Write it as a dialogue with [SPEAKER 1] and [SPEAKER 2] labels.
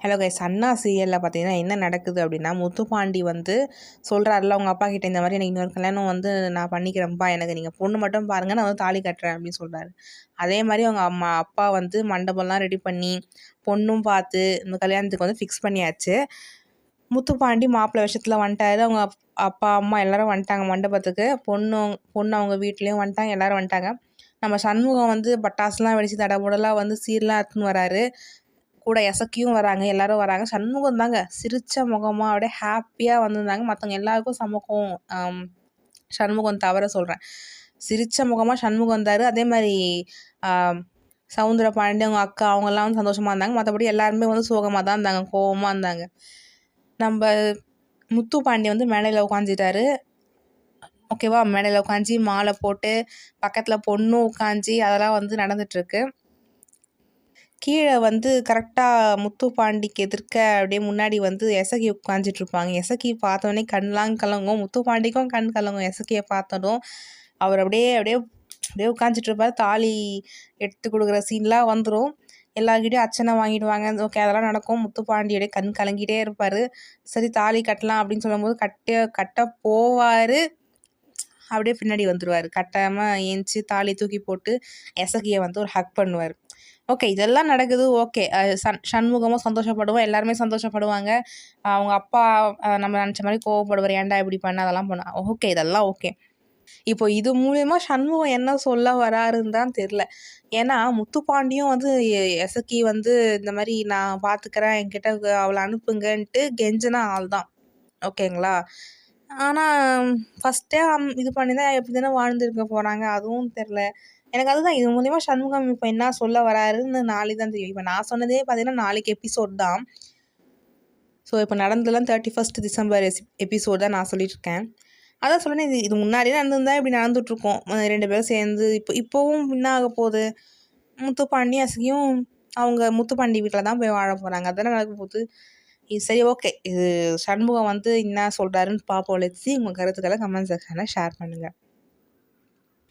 [SPEAKER 1] Hello guys அண்ணா சீரியலில் பார்த்தீங்கன்னா என்ன நடக்குது அப்படின்னா முத்துப்பாண்டி வந்து சொல்கிறாருல அவங்க அப்பா கிட்ட இந்த மாதிரி எனக்கு இன்னொரு கல்யாணம் வந்து நான் பண்ணிக்கிறேன்ப்பா எனக்கு நீங்கள் பொண்ணு மட்டும் பாருங்கள் நான் வந்து தாலி கட்டுறேன் அப்படின்னு சொல்கிறாரு அதே மாதிரி அவங்க அம்மா அப்பா வந்து மண்டபம்லாம் ரெடி பண்ணி பொண்ணும் பார்த்து இந்த கல்யாணத்துக்கு வந்து ஃபிக்ஸ் பண்ணியாச்சு. முத்துப்பாண்டி மாப்பிள்ளை விஷயத்தில் வந்துட்டாரு. அவங்க அப்பா அம்மா எல்லோரும் வந்துட்டாங்க மண்டபத்துக்கு. பொண்ணு பொண்ணு அவங்க வீட்லேயும் வந்துட்டாங்க எல்லோரும் வந்துட்டாங்க. நம்ம சண்முகம் வந்து பட்டாசுலாம் வெடித்து தடபுடலாக வந்து சீர்லாம் எடுத்துன்னு வராரு. கூட எசக்கியும் வராங்க எல்லாரும் வராங்க. சண்முகம் தாங்க சிரித்த முகமாக அப்படியே ஹாப்பியாக வந்திருந்தாங்க. மற்றவங்க எல்லாருக்கும் சமூகம் சண்முகம் தவிர சொல்கிறேன் சிரித்த முகமாக சண்முகம் வந்தார். அதே மாதிரி சவுந்தர பாண்டி அவங்க அக்கா அவங்கெல்லாம் வந்து சந்தோஷமாக இருந்தாங்க. மற்றபடி எல்லாருமே வந்து சோகமாக தான் இருந்தாங்க கோபமாக இருந்தாங்க. நம்ம முத்து பாண்டி வந்து மேடையில் உட்காந்துட்டாரு ஓகேவா மேடையில் உட்காந்து மாலை போட்டு பக்கத்தில் பொண்ணும் உட்காந்து அதெல்லாம் வந்து நடந்துகிட்ருக்கு கீழே வந்து கரெக்டாக முத்துப்பாண்டிக்கு எதிர்க்க அப்படியே முன்னாடி வந்து எசகி உட்காந்துட்ருப்பாங்க எசகி பார்த்தோன்னே கண்லாம் கலங்கும். முத்துப்பாண்டிக்கும் கண் கலங்கும். எசகியை பார்த்ததும் அவர் அப்படியே அப்படியே அப்படியே உட்காந்துட்ருப்பார் தாலி எடுத்து கொடுக்குற சீன்லாம் வந்துடும் எல்லாருக்கிட்டையும் அச்சனை வாங்கிடுவாங்க. ஓகே அதெல்லாம் நடக்கும். முத்துப்பாண்டி கண் கலங்கிட்டே இருப்பார். சரி தாலி கட்டலாம் அப்படின்னு சொல்லும்போது கட்ட கட்ட போவார். அப்படியே பின்னாடி வந்துடுவார் கட்டாமல் ஏஞ்சி தாலி தூக்கி போட்டு எசகியை வந்து ஒரு ஹக் பண்ணுவார். ஓகே இதெல்லாம் நடக்குது. ஓகே சன் சண்முகமும் சந்தோஷப்படுவோம் எல்லாருமே சந்தோஷப்படுவாங்க. அவங்க அப்பா நம்ம நினச்ச மாதிரி கோவப்படுவார். ஏன்டா இப்படி பண்ண? அதெல்லாம் பண்ண. ஓகே இதெல்லாம் ஓகே இப்போ இது மூலயமா சண்முகம் என்ன சொல்ல வராருன்னு தான் தெரில ஏன்னா முத்துப்பாண்டியும் வந்து எசக்கி வந்து இந்த மாதிரி நான் பார்த்துக்கிறேன் என்கிட்ட அவளை அனுப்புங்கன்ட்டு கெஞ்சினா ஆள் தான் ஓகேங்களா ஆனால் ஃபஸ்ட்டே இது பண்ணி தான் எப்படி தானே வாழ்ந்துருக்க போகிறாங்க அதுவும் தெரில எனக்கு அதுதான் இது மூலிமா சண்முகம் இப்போ என்ன சொல்ல வராருன்னு நாளைக்கு தான் தெரியும். இப்போ நான் சொன்னதே பார்த்தீங்கன்னா நாளைக்கு எபிசோட் தான். ஸோ இப்போ நடந்ததெல்லாம் தேர்ட்டி ஃபஸ்ட் டிசம்பர் எபிசோட் தான் நான் சொல்லிட்டுருக்கேன். அதான் சொன்னேன் இது இது முன்னாடியே நடந்திருந்தா இப்படி நடந்துகிட்ருக்கோம் ரெண்டு பேரும் சேர்ந்து இப்போ இப்போவும் என்ன ஆக போகுது. முத்துப்பாண்டி அசகியும் அவங்க முத்துப்பாண்டி வீட்டில் தான் போய் வாழ போகிறாங்க அதெல்லாம் நடக்க போகுது. சரி ஓகே. இது சண்முகம் வந்து என்ன சொல்கிறாருன்னு பார்ப்போம் லட்சி உங்கள் கருத்துக்களை கமெண்ட் செக்ஷனில் ஷேர் பண்ணுங்கள்